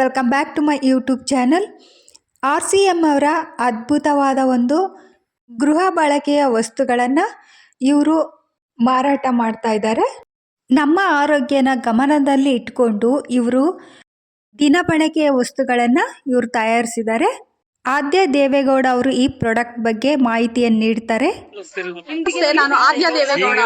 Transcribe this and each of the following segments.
Welcome back to my YouTube channel R C M ಅವರ ಅದ್ಭುತವಾದ ಒಂದು ಗೃಹ ಬಳಕೆಯ ವಸ್ತುಗಳನ್ನು ಇವರು ಮಾರಾಟ ಮಾಡ್ತಾ ಇದ್ದಾರೆ. ನಮ್ಮ ಆರೋಗ್ಯನ ಗಮನದಲ್ಲಿ ಇಟ್ಕೊಂಡು ಇವರು ದಿನಬಳಕೆಯ ವಸ್ತುಗಳನ್ನು ಇವರು ತಯಾರಿಸಿದ್ದಾರೆ. ಆದ್ಯ ದೇವೇಗೌಡ ಅವರು ಈ ಪ್ರಾಡಕ್ಟ್ ಬಗ್ಗೆ ಮಾಹಿತಿಯನ್ನು ನೀಡ್ತಾರೆ. ನಮಸ್ತೆ ನಾನು ಆದ್ಯ ದೇವೇಗೌಡ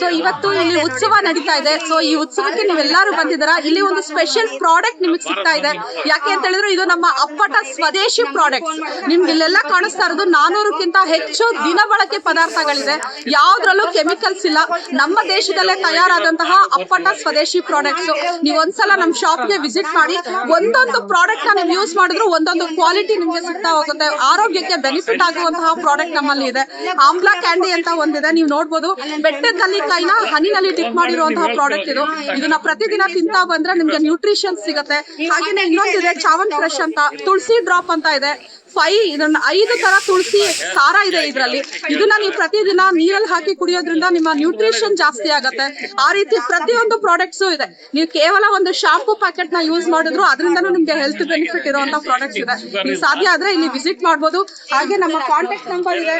ಸೊ ಇವತ್ತು ಇಲ್ಲಿ ಉತ್ಸವ ನಡೀತಾ ಇದೆ. ಸೊ ಈ ಉತ್ಸವಕ್ಕೆ ನೀವೆಲ್ಲರೂ ಬಂದಿದ್ದೀರಾ? ಇಲ್ಲಿ ಒಂದು ಸ್ಪೆಷಲ್ ಪ್ರಾಡಕ್ಟ್ ನಿಮಗೆ ಸಿಗ್ತಾ ಇದೆ. ಯಾಕೆ ಅಂತ ಹೇಳಿದ್ರೆ, ಇದು ನಮ್ಮ ಅಪ್ಪಟ ಸ್ವದೇಶಿ ಪ್ರಾಡಕ್ಟ್ ನಿಮ್ಗೆ ಇಲ್ಲೆಲ್ಲ ಕಾಣಿಸ್ತಾ ಇರೋದು ನಾನೂರಕ್ಕಿಂತ ಹೆಚ್ಚು ದಿನ ಬಳಕೆ ಪದಾರ್ಥಗಳಿದೆ. ಯಾವ್ದ್ರಲ್ಲೂ ಕೆಮಿಕಲ್ಸ್ ಇಲ್ಲ. ನಮ್ಮ ದೇಶದಲ್ಲೇ ತಯಾರಾದಂತಹ ಅಪ್ಪಟ ಸ್ವದೇಶಿ ಪ್ರಾಡಕ್ಟ್ಸ್ ನೀವು ಒಂದ್ಸಲ ನಮ್ಮ ಶಾಪ್ಗೆ ವಿಸಿಟ್ ಮಾಡಿ, ಒಂದೊಂದು ಪ್ರಾಡಕ್ಟ್ನ ನೀವು ಯೂಸ್ ಮಾಡಿದ್ರು ಒಂದೊಂದು ಕ್ವಾಲಿಟಿ ನಿಮ್ಗೆ ಸಿಗ್ತಾ ಹೋಗುತ್ತೆ. ಆರೋಗ್ಯಕ್ಕೆ ಬೆನಿಫಿಟ್ ಆಗುವಂತಹ ಪ್ರಾಡಕ್ಟ್ ನಮ್ಮಲ್ಲಿ ಇದೆ. ಆಮ್ಲಾ ಕ್ಯಾಂಡಿ ಅಂತ ಒಂದಿದೆ. ನೀವು ನೋಡ್ಬೋದು. ಬೆಟ್ಟದಲ್ಲಿ ಕೈನ ಹನಿನಲ್ಲಿ ಡಿಪ್ ಮಾಡಿರುವಂತಹ ಪ್ರಾಡಕ್ಟ್ ಇದು. ಇದನ್ನ ಪ್ರತಿದಿನ ತಿಂತಾ ಬಂದ್ರೆ ನಿಮ್ಗೆ ನ್ಯೂಟ್ರಿಷನ್ ಸಿಗುತ್ತೆ. ಹಾಗೇನೆ ಇನ್ನೊಂದಿದೆ ಚಾವನ್ ಫ್ರೆಶ್ ಅಂತ. ತುಳಸಿ ಡ್ರಾಪ್ ಅಂತ ಇದೆ. ಫೈ, ಇದನ್ನ ಐದು ತರ ತುಳಸಿ ಸಾರ ಇದೆ ಇದರಲ್ಲಿ. ಇದನ್ನ ನೀವು ಪ್ರತಿದಿನ ನೀರಲ್ಲಿ ಹಾಕಿ ಕುಡಿಯೋದ್ರಿಂದ ನಿಮ್ಮ ನ್ಯೂಟ್ರಿಷನ್ ಜಾಸ್ತಿ ಆಗತ್ತೆ. ಆ ರೀತಿ ಪ್ರತಿಯೊಂದು ಪ್ರಾಡಕ್ಟ್ಸ್ ಇದೆ. ನೀವು ಕೇವಲ ಒಂದು ಶಾಂಪೂ ಪ್ಯಾಕೆಟ್ನ ಯೂಸ್ ಮಾಡಿದ್ರು ಅದರಿಂದನೂ ನಿಮ್ಗೆ ಹೆಲ್ತ್ ಬೆನಿಫಿಟ್ ಇರುವಂತ ಪ್ರಾಡಕ್ಟ್ಸ್ ಇದೆ. ನೀವು ಸಾಧ್ಯ ಆದ್ರೆ ಇಲ್ಲಿ ವಿಸಿಟ್ ಮಾಡಬಹುದು ಹಾಗೆ ನಮ್ಮ ಕಾಂಟ್ಯಾಕ್ಟ್ ನಂಬರ್ ಇದೆ.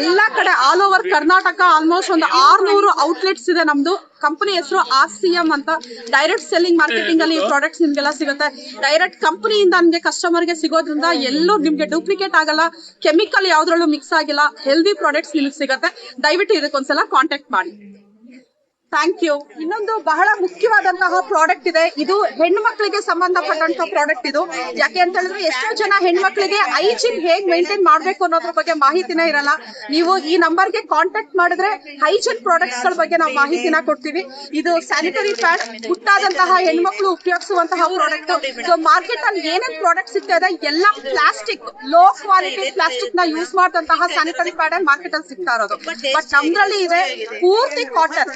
ಎಲ್ಲಾ ಕಡೆ ಆಲ್ ಓವರ್ ಕರ್ನಾಟಕ ಆಲ್ಮೋಸ್ಟ್ ಒಂದು ಆರ್ನೂರು ಔಟ್ಲೆಟ್ಸ್ ಇದೆ ನಮ್ದು. ಕಂಪನಿ ಹೆಸರು ಆರ್ ಸಿ ಎಂ ಅಂತ. ಡೈರೆಕ್ಟ್ ಸೆಲ್ಲಿಂಗ್ ಮಾರ್ಕೆಟಿಂಗ್ ಅಲ್ಲಿ ಪ್ರಾಡಕ್ಟ್ಸ್ ನಿಮ್ಗೆಲ್ಲ ಸಿಗುತ್ತೆ. ಡೈರೆಕ್ಟ್ ಕಂಪನಿಯಿಂದ ನಿಮಗೆ ಕಸ್ಟಮರ್ಗೆ ಸಿಗೋದ್ರಿಂದ ಎಲ್ಲೂ ನಿಮ್ಗೆ ಡೂಪ್ಲಿಕೇಟ್ ಆಗಲ್ಲ. ಕೆಮಿಕಲ್ ಯಾವ್ದ್ರಲ್ಲೂ ಮಿಕ್ಸ್ ಆಗಿಲ್ಲ. ಹೆಲ್ದಿ ಪ್ರಾಡಕ್ಟ್ಸ್ ನಿಮ್ಗೆ ಸಿಗುತ್ತೆ. ದಯವಿಟ್ಟು ಇದಕ್ಕೊಂದ್ಸಲ ಕಾಂಟ್ಯಾಕ್ಟ್ ಮಾಡಿ. Thank you. ಇನ್ನೊಂದು ಬಹಳ ಮುಖ್ಯವಾದಂತಹ ಪ್ರಾಡಕ್ಟ್ ಇದೆ. ಇದು ಹೆಣ್ಮಕ್ಳಿಗೆ ಸಂಬಂಧಪಟ್ಟಂತ ಪ್ರಾಡಕ್ಟ್ ಇದು. ಯಾಕೆ ಅಂತ ಹೇಳಿದ್ರೆ ಎಷ್ಟೋ ಜನ ಹೆಣ್ಮಕ್ಳಿಗೆ ಹೈಜಿನ್ ಹೇಗ್ ಮೇಂಟೈನ್ ಮಾಡ್ಬೇಕು ಅನ್ನೋದ್ರ ಬಗ್ಗೆ ಮಾಹಿತಿನೇ ಇರಲ್ಲ. ನೀವು ಈ ನಂಬರ್ಗೆ ಕಾಂಟ್ಯಾಕ್ಟ್ ಮಾಡಿದ್ರೆ ಹೈಜಿನ್ ಪ್ರಾಡಕ್ಟ್ಸ್ಗಳ ಬಗ್ಗೆ ನಾವು ಮಾಹಿತಿನ ಕೊಡ್ತೀವಿ. ಇದು ಸ್ಯಾನಿಟರಿ ಪ್ಯಾಡ್ ಹುಟ್ಟಾದಂತಹ ಹೆಣ್ಮಕ್ಳು ಉಪಯೋಗಿಸುವಂತಹ ಪ್ರಾಡಕ್ಟ್ ಸೊ ಮಾರ್ಕೆಟ್ ಅಲ್ಲಿ ಏನೇನ್ ಪ್ರಾಡಕ್ಟ್ ಸಿಗ್ತಾ ಇದೆ, ಎಲ್ಲ ಪ್ಲಾಸ್ಟಿಕ್ ಲೋ ಕ್ವಾಲಿಟಿ ಪ್ಲಾಸ್ಟಿಕ್ನ ಯೂಸ್ ಮಾಡಿದಂತಹ ಸ್ಯಾನಿಟರಿ ಪ್ಯಾಡ್ ಮಾರ್ಕೆಟ್ ಅಲ್ಲಿ ಸಿಗ್ತಾ ಇರೋದು. ಬಟ್ ನಮ್ದ್ರಲ್ಲಿ ಇದೆ ಪೂರ್ತಿ ಕಾಟನ್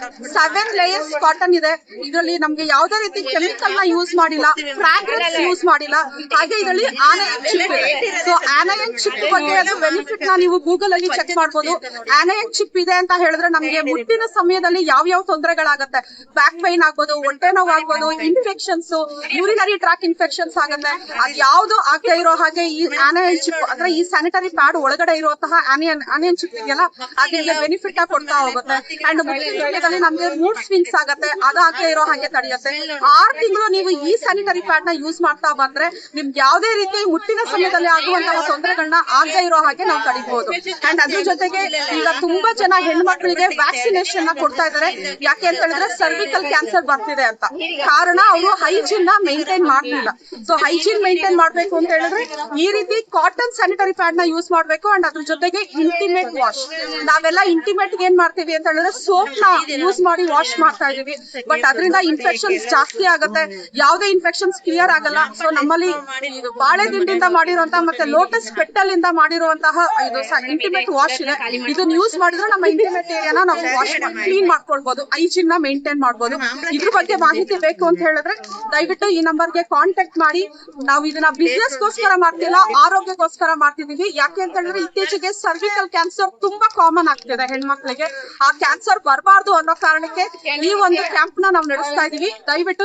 ಸೆವೆನ್ ಲೇಯರ್ಸ್ ಕಾಟನ್ ಇದೆ. ಇದರಲ್ಲಿ ನಮ್ಗೆ ಯಾವುದೇ ರೀತಿ ಕೆಮಿಕಲ್ನ ಯೂಸ್ ಮಾಡಿಲ್ಲ ಫ್ರಾಗ್ರೆನ್ಸ್ ಯೂಸ್ ಮಾಡಿಲ್ಲ. ಹಾಗೆ ಇದರಲ್ಲಿ ಆನಯನ್ ಚಿಪ್ ಇದೆ. ಸೊ ಆನಯನ್ ಚಿಪ್ ಬಗ್ಗೆ ಬೆನಿಫಿಟ್ನ ನೀವು ಗೂಗಲ್ ಅಲ್ಲಿ ಚೆಕ್ ಮಾಡ್ಬೋದು. ಆನಯನ್ ಚಿಪ್ ಇದೆ ಅಂತ ಹೇಳಿದ್ರೆ ನಮ್ಗೆ ಮುಟ್ಟಿನ ಸಮಯದಲ್ಲಿ ಯಾವ ಯಾವ ತೊಂದರೆಗಳಾಗತ್ತೆ? ಬ್ಯಾಕ್ ಪೈನ್ ಆಗ್ಬೋದು ಹೊಟ್ಟೆ ನೋವು ಆಗ್ಬೋದು ಇನ್ಫೆಕ್ಷನ್ಸ್ ಯೂರಿನರಿ ಟ್ರಾಕ್ ಇನ್ಫೆಕ್ಷನ್ಸ್ ಆಗುತ್ತೆ. ಅದ್ ಯಾವ್ದು ಆಗ್ತಾ ಇರೋ ಹಾಗೆ ಈ ಆನಯನ್ ಚಿಪ್ ಅಂದ್ರೆ ಈ ಸ್ಯಾನಿಟರಿ ಪ್ಯಾಡ್ ಒಳಗಡೆ ಇರುವಂತಹ ಆನಿಯನ್ ಆನಿಯನ್ ಚಿಪ್ ಇದೆಯಲ್ಲ ಅದೆಲ್ಲ ಬೆನಿಫಿಟ್ ಕೊಡ್ತಾ ಹೋಗುತ್ತೆ. ಅಂಡ್ ಮುಟ್ಟಿನಲ್ಲಿ ನಮ್ಗೆ ಮೂಡ್ ಸ್ವಿಂಗ್ಸ್ ಆಗತ್ತೆ ಅದಾಗದೆ ಇರೋ ಹಾಗೆ ತಡೆಯುತ್ತೆ. ಆರ್ ತಿಂಗಳು ನೀವು ಈ ಸ್ಯಾನಿಟರಿ ಪ್ಯಾಡ್ನ ಯೂಸ್ ಮಾಡ್ತಾ ಬಂದ್ರೆ ನಿಮ್ಗೆ ಯಾವುದೇ ರೀತಿ ಮುಟ್ಟಿನ ಸಮಯದಲ್ಲಿ ಆಗುವಂತಹ ತೊಂದರೆಗಳನ್ನ ಆಗದೆ ಇರೋ ಹಾಗೆ ನಾವು ತಡಿಬಹುದು ಅಂಡ್ ಅದ್ರ ಜೊತೆಗೆ ಈಗ ತುಂಬಾ ಜನ ಹೆಣ್ಮಕ್ಳಿಗೆ ವ್ಯಾಕ್ಸಿನೇಷನ್ನ ಕೊಡ್ತಾ ಇದಾರೆ ಯಾಕೆ ಅಂತ ಹೇಳಿದ್ರೆ ಸರ್ವಿಕಲ್ ಕ್ಯಾನ್ಸರ್ ಬರ್ತಿದೆ ಅಂತ. ಕಾರಣ ಅವರು ಹೈಜೀನ್ನ ಮೇಂಟೈನ್ ಮಾಡ್ಲಿಲ್ಲ. ಸೊ ಹೈಜೀನ್ ಮೇಂಟೈನ್ ಮಾಡ್ಬೇಕು ಅಂತ ಹೇಳಿದ್ರೆ ಈ ರೀತಿ ಕಾಟನ್ ಸ್ಯಾನಿಟರಿ ಪ್ಯಾಡ್ನ ಯೂಸ್ ಮಾಡ್ಬೇಕು ಅಂಡ್ ಅದ್ರ ಜೊತೆಗೆ ಇಂಟಿಮೇಟ್ ವಾಶ್ ನಾವೆಲ್ಲ ಇಂಟಿಮೇಟ್ ಏನ್ ಮಾಡ್ತೀವಿ ಅಂತ ಹೇಳಿದ್ರೆ ಸೋಪ್ನ ಯೂಸ್ ಮಾಡಿ ವಾಶ್ ಮಾಡ್ತಾ ಇದೀವಿ ಬಟ್ ಅದರಿಂದ ಇನ್ಫೆಕ್ಷನ್ಸ್ ಜಾಸ್ತಿ ಆಗುತ್ತೆ. ಯಾವುದೇ ಇನ್ಫೆಕ್ಷನ್ಸ್ ಕ್ಲಿಯರ್ ಆಗಲ್ಲ. ಸೊ ನಮ್ಮಲ್ಲಿ ಬಾಳೆದಿಂಡಿಂದ ಬಾಳೆ ದಿಂಡಿಂದ ಮಾಡಿರುವಂತಹ ಮತ್ತೆ ಲೋಟಸ್ ಪೆಟ್ಟಲ್ ಇಂದ ಮಾಡಿರುವಂತಹ ಇದು ಇಂಟಿಮೇಟ್ ವಾಶ್ ಇದೆ. ಇದನ್ನ ಯೂಸ್ ಮಾಡಿದ್ರೆ ನಮ್ಮ ಇಂಟಿಮೇಟ್ ಏರಿಯಾನ ನಾವು ವಾಶ್ ಕ್ಲೀನ್ ಮಾಡ್ಕೊಳ್ಬಹುದು ಐಜಿನ್ನ ಮೇಂಟೈನ್ ಮಾಡ್ಬೋದು. ಇದ್ರ ಬಗ್ಗೆ ಮಾಹಿತಿ ಬೇಕು ಅಂತ ಹೇಳಿದ್ರೆ ದಯವಿಟ್ಟು ಈ ನಂಬರ್ಗೆ ಕಾಂಟ್ಯಾಕ್ಟ್ ಮಾಡಿ. ನಾವು ಇದನ್ನ ಬಿಸ್ನೆಸ್ ಗೋಸ್ಕರ ಮಾಡ್ತಿಲ್ಲ ಆರೋಗ್ಯಕ್ಕೋಸ್ಕರ ಮಾಡ್ತಿದೀವಿ. ಯಾಕೆ ಅಂತ ಹೇಳಿದ್ರೆ ಇತ್ತೀಚೆಗೆ ಸರ್ವಿಕಲ್ ಕ್ಯಾನ್ಸರ್ ತುಂಬಾ ಕಾಮನ್ ಆಗ್ತಿದೆ ಹೆಣ್ಮಕ್ಳಿಗೆ. ಆ ಕ್ಯಾನ್ಸರ್ ಬರಬಾರ್ದು ಅನ್ನೋ ಕಾರಣಕ್ಕೆ ಈ ಒಂದು ಕ್ಯಾಂಪ್ನ ನಾವು ನಡೆಸ್ತಾ ಇದೀವಿ ದಯವಿಟ್ಟು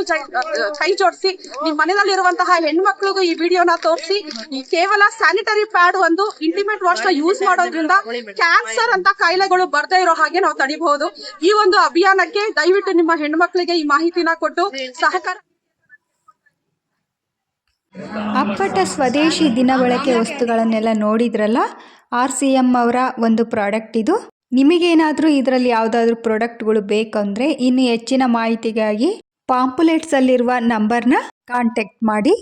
ಕೈ ಜೋಡಿಸಿ. ನಿಮ್ ಮನೆಯಲ್ಲಿರುವಂತಹ ಹೆಣ್ಮಕ್ಳಿಗೂ ಈ ವಿಡಿಯೋನ ತೋರಿಸಿ. ಕೇವಲ ಸ್ಯಾನಿಟರಿ ಪ್ಯಾಡ್ ಒಂದು ಇಂಟಿಮೇಟ್ ವಾಶ್ನ ಯೂಸ್ ಮಾಡೋದ್ರಿಂದ ಕ್ಯಾನ್ಸರ್ ಅಂತ ಕಾಯಿಲೆಗಳು ಬರ್ದೇ ಇರೋ ಹಾಗೆ ನಾವು ತಡಿಬಹುದು. ಈ ಒಂದು ಅಭಿಯಾನಕ್ಕೆ ದಯವಿಟ್ಟು ನಿಮ್ಮ ಹೆಣ್ಮಕ್ಳಿಗೆ ಈ ಮಾಹಿತಿನ ಕೊಟ್ಟು ಸಹಕಾರ. ಅಪ್ಪಟ ಸ್ವದೇಶಿ ದಿನಬಳಕೆ ವಸ್ತುಗಳನ್ನೆಲ್ಲ ನೋಡಿದ್ರಲ್ಲ? ಆರ್ ಸಿ ಎಂ ಅವರ ಒಂದು ಪ್ರಾಡಕ್ಟ್ ಇದು. ನಿಮಗೇನಾದರೂ ಇದರಲ್ಲಿ ಯಾವುದಾದ್ರೂ ಪ್ರಾಡಕ್ಟ್ಗಳು ಬೇಕಂದರೆ ಇನ್ನು ಹೆಚ್ಚಿನ ಮಾಹಿತಿಗಾಗಿ ಪಾಂಪುಲೆಟ್ಸಲ್ಲಿರುವ ನಂಬರ್ನ ಕಾಂಟ್ಯಾಕ್ಟ್ ಮಾಡಿ.